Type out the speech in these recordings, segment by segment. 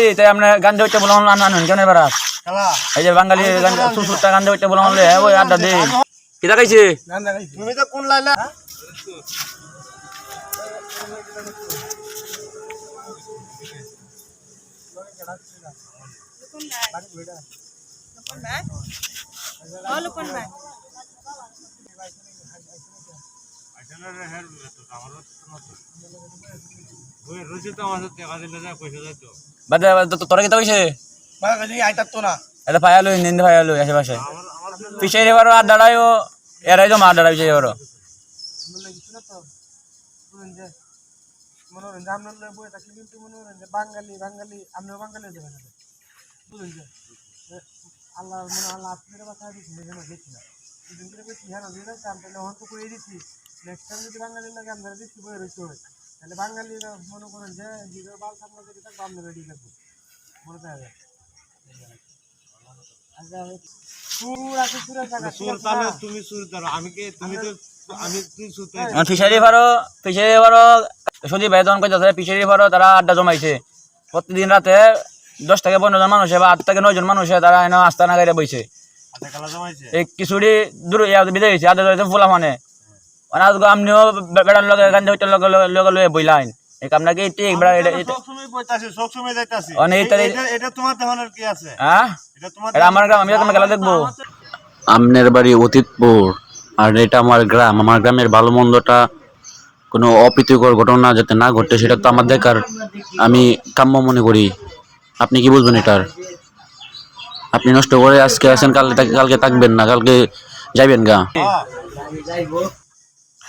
এই তাই আপনার গান হইতে বললাম আনুন কেন এবার এই যে বাঙালি গান সুসুরটা গান হইতে বললাম ওই আড্ডা দে। কিতা খাইছে তুমি তো কোন লাইলা? কিতা কইছে আইতার তো না এটা ফায়ালো নিন্দে ফায়ালো আশেপাশে। পিছিয়ে এবারও আড্ডাটাইও এরাই জমা আড্ডাটা পিছিয়ে এবারও মনোরঞ্জন আপনার বই থাকলে কিন্তু মনোরঞ্জন বাঙালি বাঙালি আপনিও বাঙালি বুঝলেন আল্লাহ আল্লাহ আপনার কথা দিচ্ছি যেন দেখি না করে নেক্সট টাইম যদি বাঙালি লাগে আমরা দিচ্ছি বই রয়েছে তাহলে বাঙালিরা মনে করেন যে বাল সামনে যদি থাকব মনে থাকে আচ্ছা ফিশারি ফিশারি ভাই ফিশারি তারা আড্ডা জমাইছে। প্রতিদিন রাতে দশ থেকে পনেরো জন মানুষে বা আট থেকে নয় জন মানুষে তারা এনে আস্তানা গাড়ি বইছে। এই কিছুটি দূর বিদায় হয়েছে ধরে ফুলা মানে। আজকে আপনিও বেড়ার লগে গান্ধী হইতে লগে লগে লগে লয়ে বইলাইন ঠিক বেড়া এটা বইতাছি সবসময় যাইতাছি অনেক এই- তারিখ- এটা- এটা তোমার কি আছে হ্যাঁ এটা তোমার এটা আমার গ্রাম আমি খেলা দেখব আমনের বাড়ি অতীতপুর আর এটা আমার গ্রাম। আমার গ্রামের ভালো মন্দটা কোনো অপ্রীতিকর ঘটনা যাতে না ঘটে সেটা তো আমার দেখার আমি কাম্য মনে করি। আপনি কি বুঝবেন এটার? আপনি নষ্ট করে আজকে আছেন কালকে কালকে থাকবেন না কালকে যাইবেন গা।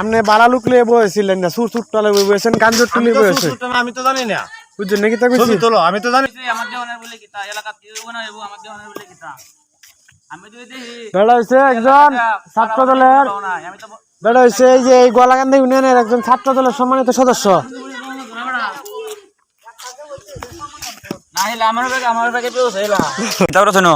আপনি বালা লুকলে বসেছিলেন না সুর সুরটালে বসেছেন গাঞ্জর টুলি বসেছেন আমি তো জানি না। বুঝছেন নাকি তা কইছি তোলো আমি তো জানি। আমার দেওয়ানের বলে কিতা এলাকা দিওনা এবো আমার দেওয়ানের বলে কিতা আমি তো দেখি। বেড়া হইছে একজন ছাত্র দলের আমি বেড়া হইছে এই যে এই গোলাকান্দি ইউনিয়নের একজন ছাত্র দলের সম্মানিত সদস্য। না হলে আমার ব্যাগে আমার ব্যাগে পেয়েছে তারপরে শোনো।